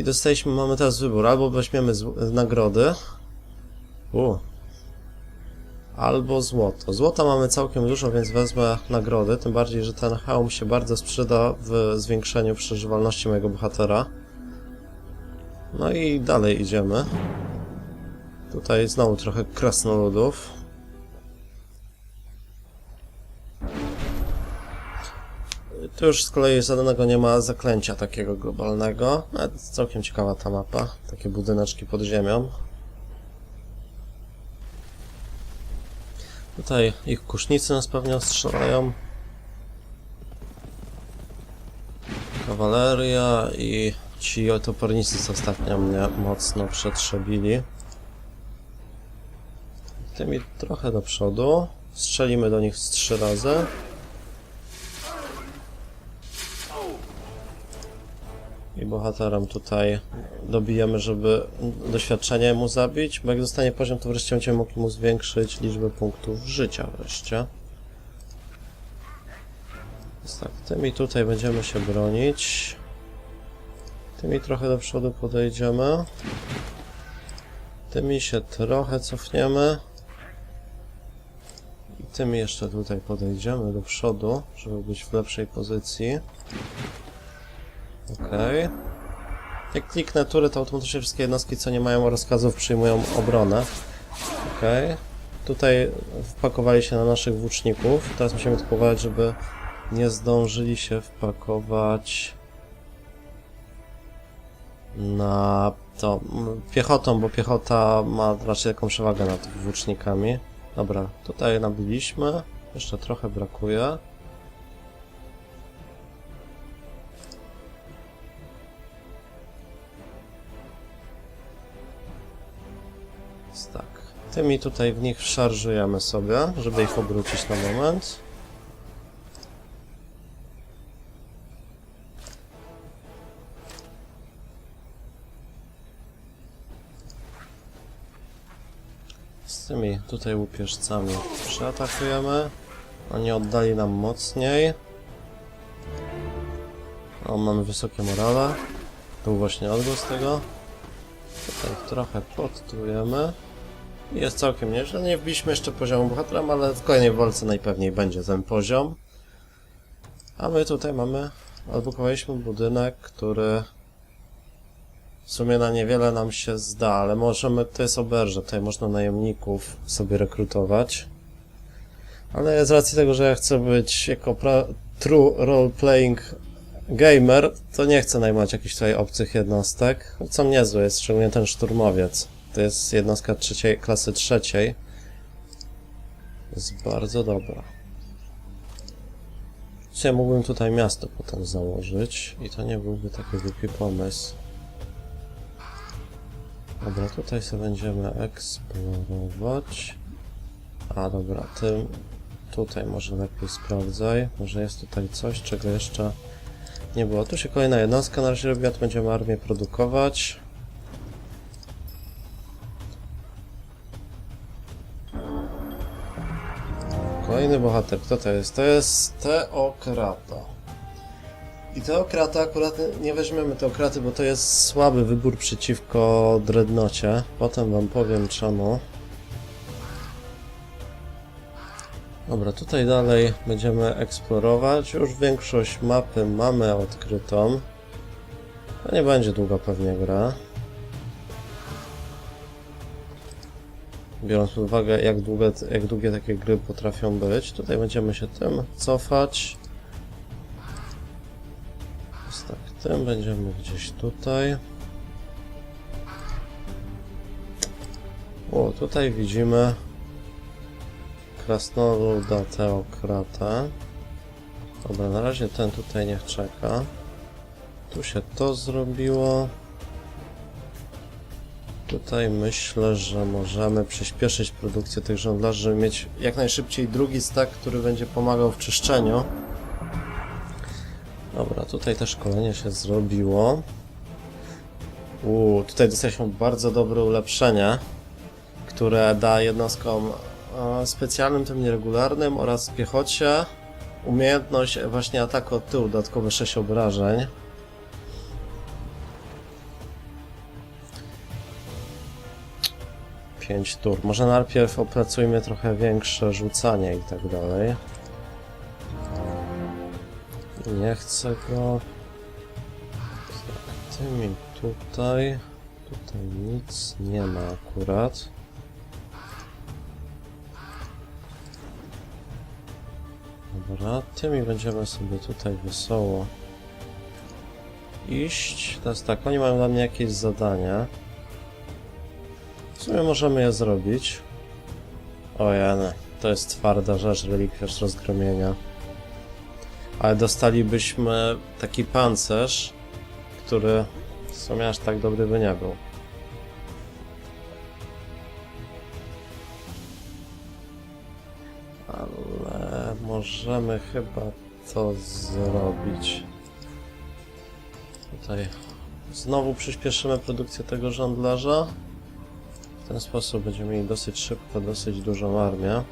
I dostaliśmy, mamy teraz wybór, albo weźmiemy nagrody, u, albo złoto. Złota mamy całkiem dużo, więc wezmę nagrody, tym bardziej, że ten hełm się bardzo sprzyda w zwiększeniu przeżywalności mojego bohatera. No i dalej idziemy. Tutaj znowu trochę krasnoludów. Tu już z kolei żadnego nie ma zaklęcia takiego globalnego. Nawet całkiem ciekawa ta mapa. Takie budyneczki pod ziemią. Tutaj ich kusznicy nas pewnie ostrzelają. Kawaleria i ci topornicy, co ostatnio mnie mocno przetrzebili. Tymi trochę do przodu. Strzelimy do nich z trzy razy. Bohaterem tutaj dobijemy, żeby doświadczenie mu zabić, bo jak dostanie poziom, to wreszcie będziemy mogli mu zwiększyć liczbę punktów życia wreszcie. Więc tak, tymi tutaj będziemy się bronić. Tymi trochę do przodu podejdziemy. Tymi się trochę cofniemy. I tymi jeszcze tutaj podejdziemy do przodu, żeby być w lepszej pozycji. Okej. Jak kliknę tury, to automatycznie wszystkie jednostki, co nie mają rozkazów, przyjmują obronę. Okej. Tutaj wpakowali się na naszych włóczników. Teraz musimy tylko żeby nie zdążyli się wpakować na to piechotą, bo piechota ma raczej taką przewagę nad włócznikami. Dobra, tutaj nabiliśmy. Jeszcze trochę brakuje. Więc tak. Tymi tutaj w nich szarżujemy sobie, żeby ich obrócić na moment. Z tymi tutaj łupieżcami przeatakujemy. Oni oddali nam mocniej. O, mamy wysokie morale. Był właśnie odgłos tego. Tutaj trochę podtrujemy. Jest całkiem nieźle. Nie wbiliśmy jeszcze poziomu bohaterem, ale w kolejnej walce najpewniej będzie ten poziom. A my tutaj mamy... Odblokowaliśmy budynek, który... W sumie na niewiele nam się zda, ale możemy... To jest oberże, tutaj można najemników sobie rekrutować. Ale z racji tego, że ja chcę być jako pra... true role-playing gamer, to nie chcę najmować jakichś tutaj obcych jednostek. Co niezłe jest, szczególnie ten szturmowiec. To jest jednostka trzeciej, klasy trzeciej. Jest bardzo dobra. Ja mógłbym tutaj miasto potem założyć i to nie byłby taki głupi pomysł. Dobra, tutaj sobie będziemy eksplorować. A dobra, tym tutaj może lepiej sprawdzaj. Może jest tutaj coś, czego jeszcze nie było. Tu się kolejna jednostka na razie robi, będziemy armię produkować. Kolejny bohater, kto to jest? To jest Teokrata. I Teokrata akurat nie weźmiemy Teokraty, bo to jest słaby wybór przeciwko Dreadnocie. Potem wam powiem czemu. Dobra, tutaj dalej będziemy eksplorować. Już większość mapy mamy odkrytą. To nie będzie długa pewnie gra. Biorąc pod uwagę jak długie, jak długie takie gry potrafią być. Tutaj będziemy się tym cofać. Więc tak, tym będziemy gdzieś tutaj. O, tutaj widzimy Krasnoluda Teokrata. Dobra, na razie ten tutaj niech czeka. Tu się to zrobiło. Tutaj myślę, że możemy przyspieszyć produkcję tych żądlarzy, żeby mieć jak najszybciej drugi stack, który będzie pomagał w czyszczeniu. Dobra, tutaj też szkolenie się zrobiło. Uuu, tutaj dostaliśmy bardzo dobre ulepszenie, które da jednostkom e, specjalnym, tym nieregularnym oraz piechocie umiejętność właśnie ataku od tyłu, dodatkowe 6 obrażeń. 5 tur. Może najpierw opracujmy trochę większe rzucanie i tak dalej. Nie chcę go... Tak, tymi tutaj... Tutaj nic nie ma akurat. Dobra, tymi będziemy sobie tutaj wesoło iść. Teraz tak, oni mają dla mnie jakieś zadania. W sumie możemy je zrobić. O jane, to jest twarda rzecz, relikwiarz rozgromienia. Ale dostalibyśmy taki pancerz, który w sumie aż tak dobry by nie był. Ale możemy chyba to zrobić. Tutaj znowu przyspieszymy produkcję tego żądlarza. Ten sposób będziemy mieli dosyć szybko, dosyć dużą armię.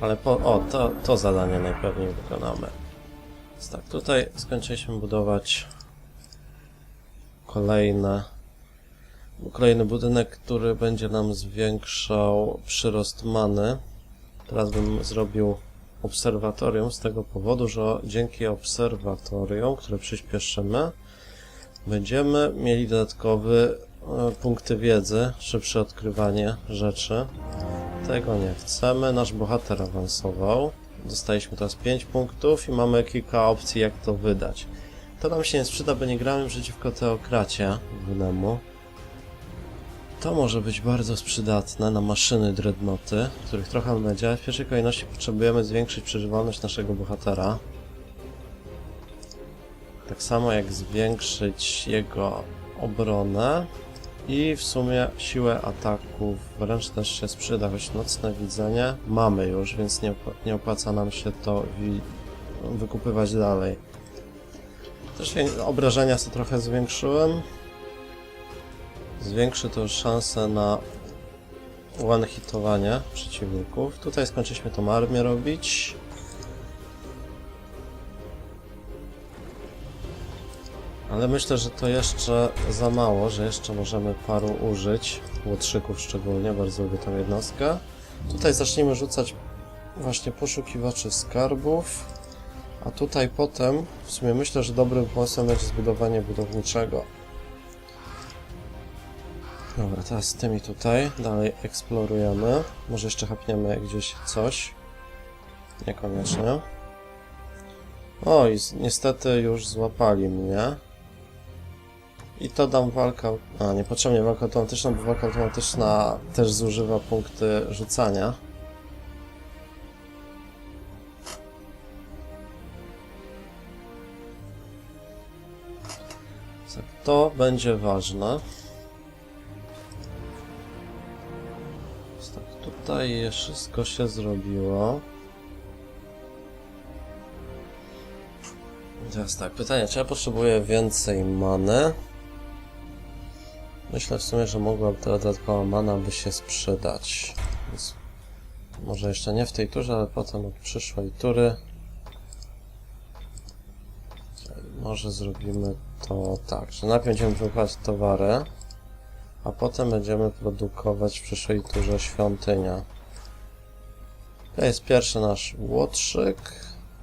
Ale po... O, to, to zadanie najpewniej wykonamy. Więc tak, tutaj skończyliśmy budować kolejne kolejny budynek, który będzie nam zwiększał przyrost many. Teraz bym zrobił obserwatorium z tego powodu, że dzięki obserwatorium, które przyspieszymy, będziemy mieli dodatkowy e, punkty wiedzy, szybsze odkrywanie rzeczy. Tego nie chcemy. Nasz bohater awansował. Dostaliśmy teraz 5 punktów i mamy kilka opcji, jak to wydać. To nam się nie sprzyda, bo nie gramy przeciwko teokracie w Nemu. To może być bardzo przydatne na maszyny dreadnoty, których trochę będzie. W pierwszej kolejności potrzebujemy zwiększyć przeżywalność naszego bohatera. Tak samo jak zwiększyć jego obronę i w sumie siłę ataków wręcz też się sprzyda, choć nocne widzenie mamy już, więc nie, nie opłaca nam się to wykupywać dalej. Też obrażenia sobie trochę zwiększyłem. Zwiększy to szansę na one-hitowanie przeciwników. Tutaj skończyliśmy tą armię robić. Ale myślę, że to jeszcze za mało, że jeszcze możemy paru użyć. Łotrzyków szczególnie, bardzo lubię tą jednostkę. Tutaj zacznijmy rzucać właśnie poszukiwaczy skarbów. A tutaj potem, w sumie myślę, że dobrym pomysłem będzie zbudowanie budowniczego. Dobra, teraz z tymi tutaj dalej eksplorujemy. Może jeszcze chapniemy gdzieś coś. Niekoniecznie. O, i niestety już złapali mnie. I to dam walkę... A, niepotrzebnie walkę automatyczną, bo walka automatyczna też zużywa punkty rzucania. Tak, To będzie ważne. Tak, tutaj wszystko się zrobiło. Teraz tak, pytanie, czy ja potrzebuję więcej many? Myślę w sumie, że mogłaby ta dodatkowa mana by się sprzedać. Więc może jeszcze nie w tej turze, ale potem od przyszłej tury. Może zrobimy to tak, że najpierw będziemy produkować towary, a potem będziemy produkować w przyszłej turze świątynia. To jest pierwszy nasz łotrzyk.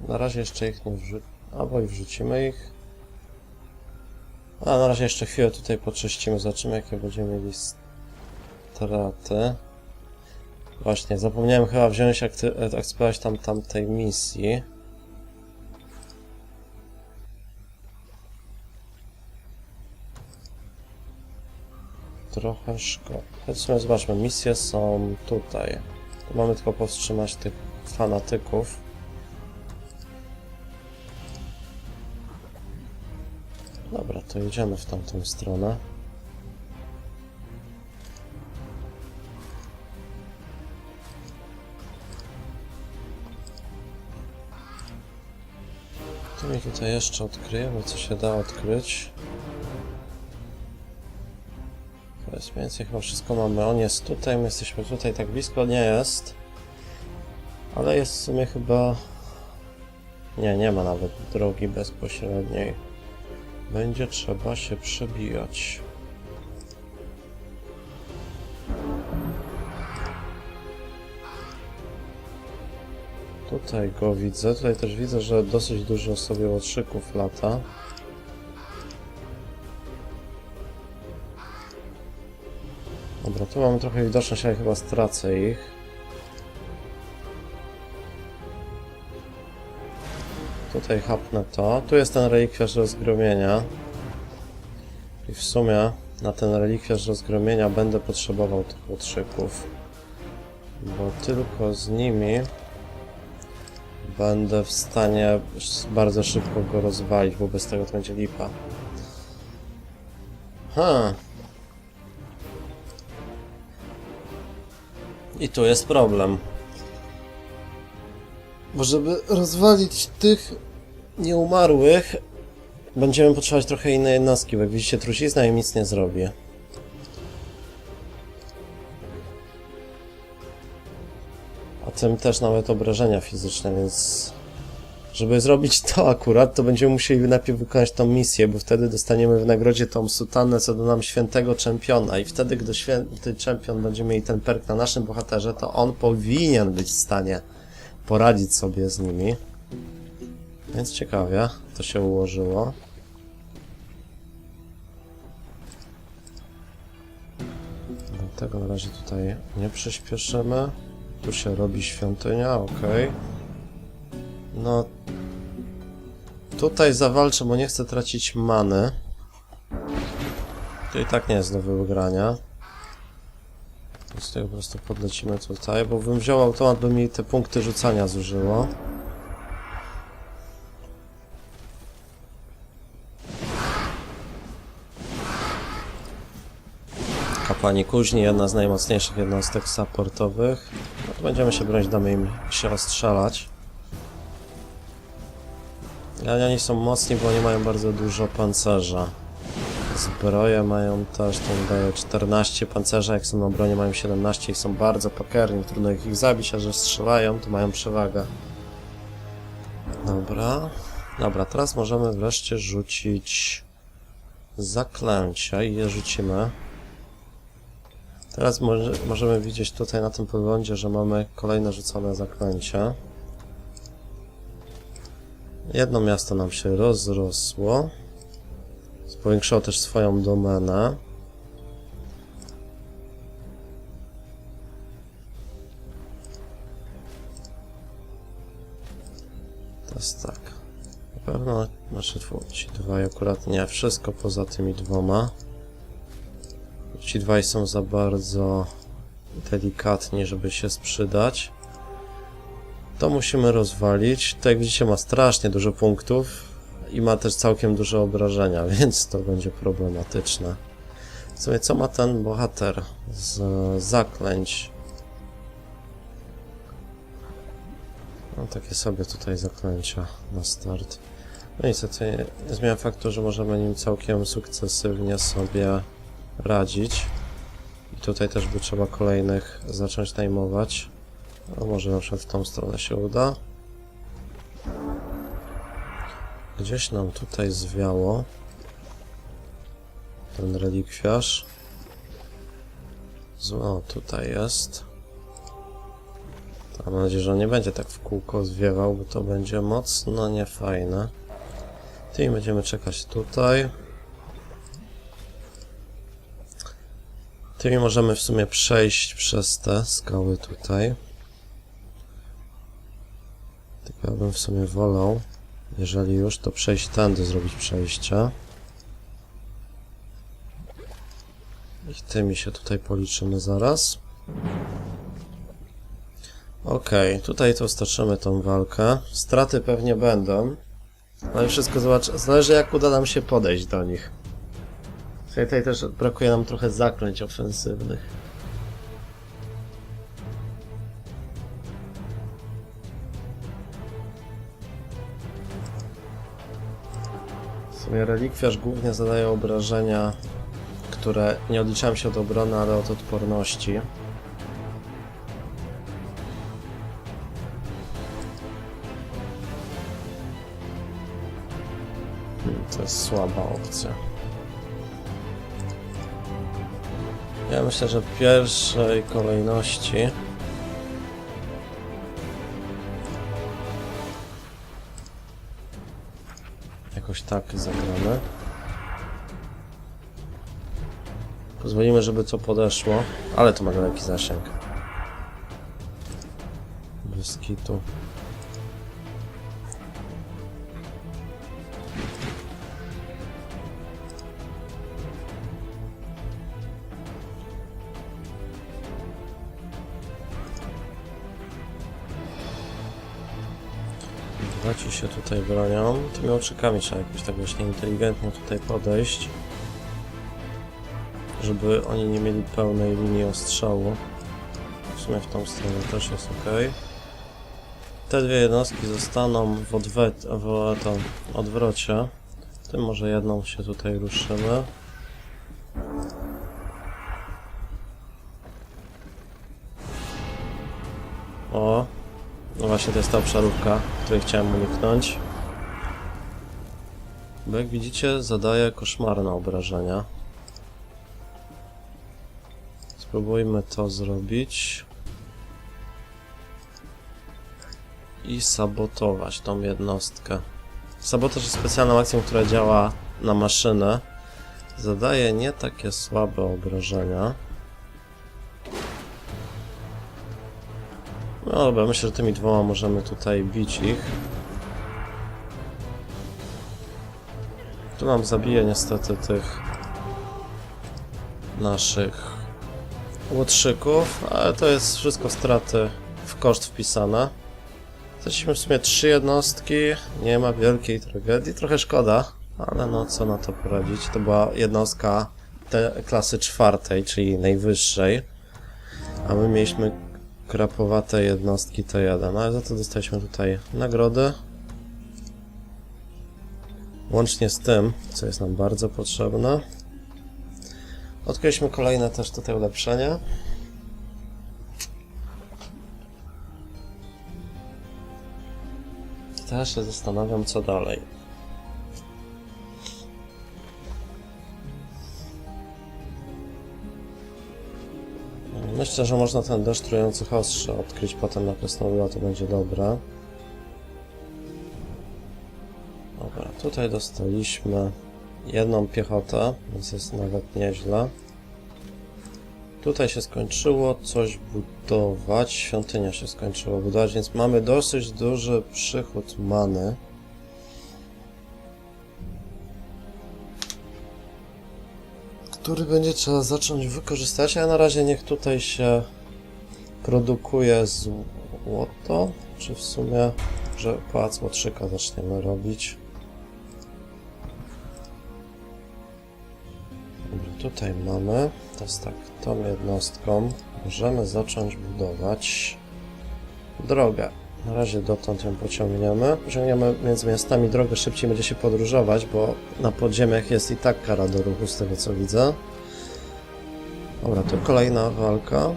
Na razie jeszcze ich nie wrzucimy, albo i wrzucimy ich. A na razie jeszcze chwilę tutaj poczyścimy, zobaczymy jakie będziemy mieli straty. Właśnie, zapomniałem chyba wziąć akty- eksploatować tam tamtej misji. Trochę szkoda. Chodź sobie zobaczmy, misje są tutaj. Tu mamy tylko powstrzymać tych fanatyków. Dobra, to idziemy w tamtą stronę. Tu mi tutaj jeszcze odkryjemy, co się da odkryć. Teraz mniej więcej chyba wszystko mamy. On jest tutaj, my jesteśmy tutaj, tak blisko nie jest. Ale jest w sumie chyba... Nie, nie ma nawet drogi bezpośredniej. Będzie trzeba się przebijać. Tutaj go widzę. Tutaj też widzę, że dosyć dużo sobie łotrzyków lata. Dobra, tu mamy trochę widoczność, ale chyba stracę ich. Tutaj hapnę to. Tu jest ten relikwiarz rozgromienia. I w sumie na ten relikwiarz rozgromienia będę potrzebował tych łotrzyków. Bo tylko z nimi będę w stanie bardzo szybko go rozwalić, bo bez tego to będzie lipa. Ha. I tu jest problem. Bo żeby rozwalić tych nieumarłych, będziemy potrzebować trochę innej jednostki, bo jak widzicie, trucizna im nic nie zrobi. A tym też nawet obrażenia fizyczne, więc żeby zrobić to akurat, to będziemy musieli najpierw wykonać tą misję, bo wtedy dostaniemy w nagrodzie tą sutannę, co do nam świętego czempiona i wtedy, gdy święty czempion będzie mieli ten perk na naszym bohaterze, to on powinien być w stanie poradzić sobie z nimi. Więc ciekawie to się ułożyło. Dlatego na razie tutaj nie przyspieszymy. Tu się robi świątynia, ok. No. Tutaj zawalczę, bo nie chcę tracić many. To i tak nie jest do wygrania. Więc tego po prostu podlecimy tutaj, bo bym wziął automat, by mi te punkty rzucania zużyło. Kapłani kuźni, jedna z najmocniejszych jednostek supportowych. No to będziemy się bronić, damy im się rozstrzelać. Ale oni są mocni, bo oni mają bardzo dużo pancerza. Zbroje mają też, to mi daje 14 pancerza, jak są na obronie mają 17 i są bardzo pakerni, trudno ich zabić, a że strzelają, to mają przewagę. Dobra. Dobra, teraz możemy wreszcie rzucić zaklęcia i je rzucimy. Teraz może, możemy widzieć tutaj na tym podglądzie, że mamy kolejne rzucone zaklęcia. Jedno miasto nam się rozrosło. Powiększyło też swoją domenę. Jest tak. Na pewno, fu, ci dwaj akurat nie, wszystko poza tymi dwoma. Ci dwaj są za bardzo delikatni, żeby się sprzydać. To musimy rozwalić. To jak widzicie ma strasznie dużo punktów i ma też całkiem duże obrażenia, więc to będzie problematyczne. W sumie co ma ten bohater z zaklęć? No takie sobie tutaj zaklęcia na start. No i nie zmienia faktu, że możemy nim całkiem sukcesywnie sobie radzić. I tutaj też by trzeba kolejnych zacząć najmować. A może na przykład w tą stronę się uda. Gdzieś nam tutaj zwiało ten relikwiarz. O, tutaj jest. Mam nadzieję, że on nie będzie tak w kółko zwiewał, bo to będzie mocno niefajne. Tymi będziemy czekać tutaj. Tymi możemy w sumie przejść przez te skały tutaj. Tylko ja bym w sumie wolał, jeżeli już, to przejść tędy, zrobić przejście. I tymi się tutaj policzymy zaraz. Okej, tutaj to stoczymy tą walkę. Straty pewnie będą. Ale wszystko zobacz, zależy jak uda nam się podejść do nich. Tutaj, też brakuje nam trochę zaklęć ofensywnych. W sumie relikwiarz głównie zadaje obrażenia, które nie odliczają się od obrony, ale od odporności. Hmm, To jest słaba opcja. Ja myślę, że w pierwszej kolejności jakoś tak zagramy. Pozwolimy, żeby co podeszło, ale to ma daleki zasięg. Bez kitu. Ci się tutaj bronią. Tymi oczykami trzeba jakoś tak właśnie inteligentnie tutaj podejść. Żeby oni nie mieli pełnej linii ostrzału. W sumie w tą stronę też jest ok. Te dwie jednostki zostaną w, odwet, w to, odwrocie. Tym może jedną się tutaj ruszymy. Właśnie to jest ta obszarówka, której chciałem uniknąć. Bo jak widzicie zadaje koszmarne obrażenia. Spróbujmy to zrobić. I sabotować tą jednostkę. Sabotaż jest specjalną akcją, która działa na maszynę. Zadaje nie takie słabe obrażenia. No dobra, myślę, że tymi dwoma możemy tutaj bić ich. Tu nam zabije niestety tych naszych łotrzyków, ale to jest wszystko straty w koszt wpisane. Straciliśmy w sumie trzy jednostki, nie ma wielkiej tragedii, trochę szkoda, ale no co na to poradzić. To była jednostka klasy czwartej, czyli najwyższej, a my mieliśmy krapowate jednostki T1, no ale za to dostaliśmy tutaj nagrody. Łącznie z tym, co jest nam bardzo potrzebne. Odkryliśmy kolejne też tutaj ulepszenia. Teraz się zastanawiam, co dalej. Myślę, że można ten deszcz trujący ostrze odkryć potem na Krasnodula, to będzie dobre. Dobra, tutaj dostaliśmy jedną piechotę, więc jest nawet nieźle. Tutaj się skończyło coś budować, świątynia się skończyło budować, więc mamy dosyć duży przychód many. Który będzie trzeba zacząć wykorzystać, a na razie niech tutaj się produkuje złoto, czy w sumie, że pałac łotrzyka zaczniemy robić. Tutaj mamy, teraz tak, tą jednostką możemy zacząć budować drogę. Na razie dotąd ją pociągniemy. Pociągniemy między miastami drogę, szybciej będzie się podróżować, bo na podziemiach jest i tak kara do ruchu, z tego co widzę. Dobra, to kolejna walka.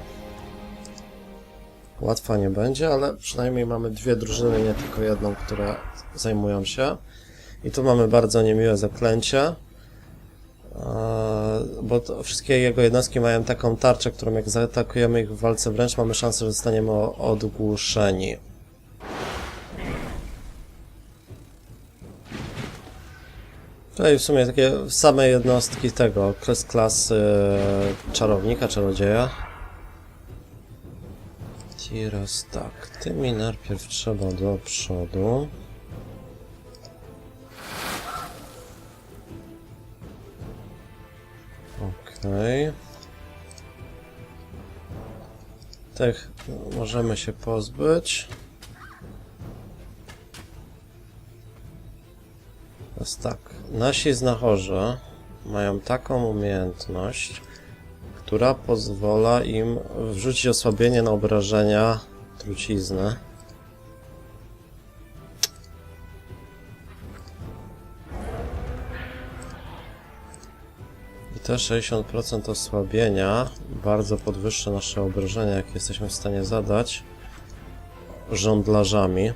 Łatwa nie będzie, ale przynajmniej mamy dwie drużyny, nie tylko jedną, które zajmują się. I tu mamy bardzo niemiłe zaklęcie. Eee, bo wszystkie jego jednostki mają taką tarczę, którą jak zaatakujemy ich w walce wręcz, mamy szansę, że zostaniemy o- odgłuszeni. Tutaj w sumie takie same jednostki tego, z klasy czarownika, czarodzieja. Teraz tak, tymi najpierw trzeba do przodu. Okej. Tych możemy się pozbyć. Teraz tak, nasi znachorze mają taką umiejętność, która pozwala im wrzucić osłabienie na obrażenia trucizny. I te 60% osłabienia bardzo podwyższa nasze obrażenia, jakie jesteśmy w stanie zadać żądlarzami.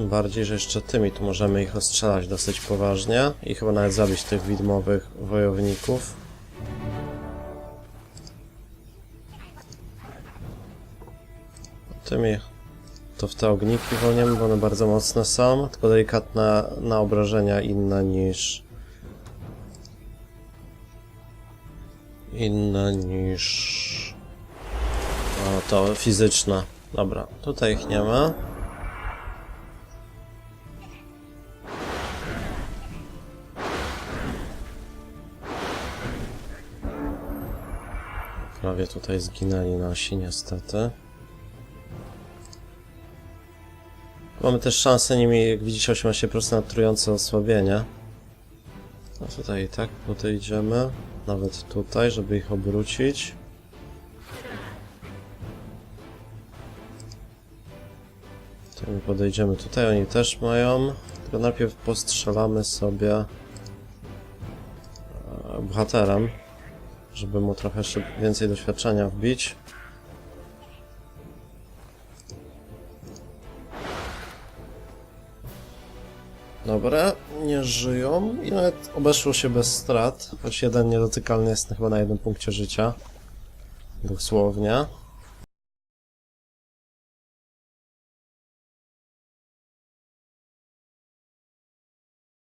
Tym bardziej, że jeszcze tymi tu możemy ich ostrzelać dosyć poważnie i chyba nawet zabić tych widmowych wojowników. Tymi to w te ogniki wolniemy, bo one bardzo mocne są, tylko delikatna na obrażenia inna niż... Inna niż... O, to fizyczna. Dobra, tutaj ich nie ma. Prawie tutaj zginęli nasi, niestety. Mamy też szansę nimi, jak widzicie, 18% na trujące osłabienie. No tutaj i tak podejdziemy. Nawet tutaj, żeby ich obrócić. To my podejdziemy tutaj, oni też mają. Tylko najpierw postrzelamy sobie e, bohaterem, żeby mu trochę więcej doświadczenia wbić. Dobra, nie żyją i nawet obeszło się bez strat, choć jeden niedotykalny jest chyba na jednym punkcie życia. Dosłownie.